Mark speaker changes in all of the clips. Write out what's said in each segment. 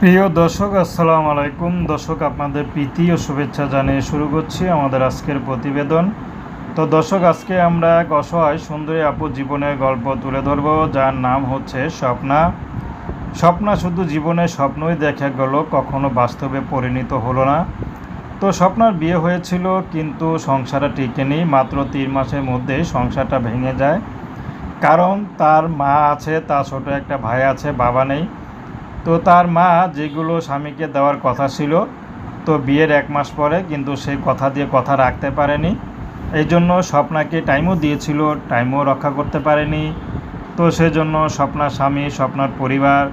Speaker 1: প্রিয় দর্শক, আসসালামু আলাইকুম। দর্শক, আপনাদের প্রীতি ও শুভেচ্ছা জানিয়ে শুরু করছি আমাদের আজকের প্রতিবেদন। তো দর্শক, আজকে আমরা এক অসহায় সুন্দরী আপুর জীবনের গল্প তুলে ধরব, যার নাম হচ্ছে স্বপ্না। স্বপ্না শুধু জীবনে স্বপ্নই দেখা গেল, কখনো বাস্তবে পরিণত হলো না। তো স্বপ্নার বিয়ে হয়েছিল, কিন্তু সংসারটা টিকেনি, মাত্র তিন মাসের মধ্যেই সংসারটা ভেঙে যায়। কারণ তার মা আছে, তার ছোট একটা ভাই আছে, বাবা নেই। তো তার মা যেগুলো স্বামীকে দেওয়ার কথা ছিল, তো বিয়ের এক মাস পরে কিন্তু সেই কথা দিয়ে কথা রাখতে পারেনি। এই জন্য স্বপ্নাকে টাইমও দিয়েছিল টাইমও রক্ষা করতে পারেনি। তো সেজন্য স্বপ্নার স্বামী, স্বপ্নার পরিবার,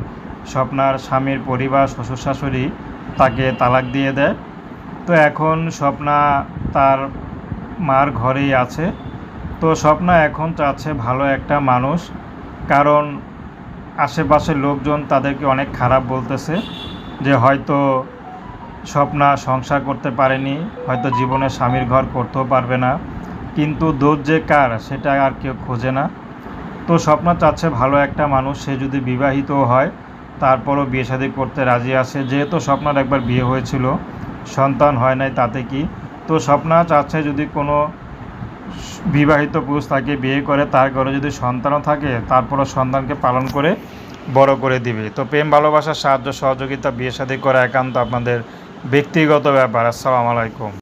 Speaker 1: স্বপ্নার স্বামীর পরিবার, শ্বশুর শাশুড়ি তাকে তালাক দিয়ে দেয়। তো এখন স্বপ্না তার মার ঘরেই আছে। তো স্বপ্না এখন চাচ্ছে ভালো একটা মানুষ, কারণ আশেপাশের লোকজন তাদেরকে অনেক খারাপ বলতেছে যে হয়তো স্বপ্না সংসার করতে পারেনি, হয়তো জীবনে স্বামীর ঘর করতেও পারবে না। কিন্তু দোষ যে কার, সেটা আর কেউ খোঁজে না। তো স্বপ্না চাচ্ছে ভালো একটা মানুষ, সে যদি বিবাহিত হয়, তারপরও বিয়ে শাদী করতে রাজি আছে। যেহেতু স্বপ্নার একবার বিয়ে হয়েছিল, সন্তান হয় নাই তাতে কি? তো স্বপ্না চাচ্ছে যদি কোনো বিবাহিত পুরুষ তাকে বিয়ে করে, তার ঘরে যদি সন্তানও থাকে, তারপরও সন্তানকে পালন করে বড় করে দিবে। তো প্রেম, ভালোবাসা, সাহায্য, সহযোগিতা, বিয়ে সাদী করা একান্ত আপনাদের ব্যক্তিগত ব্যাপার। আসসালামু আলাইকুম।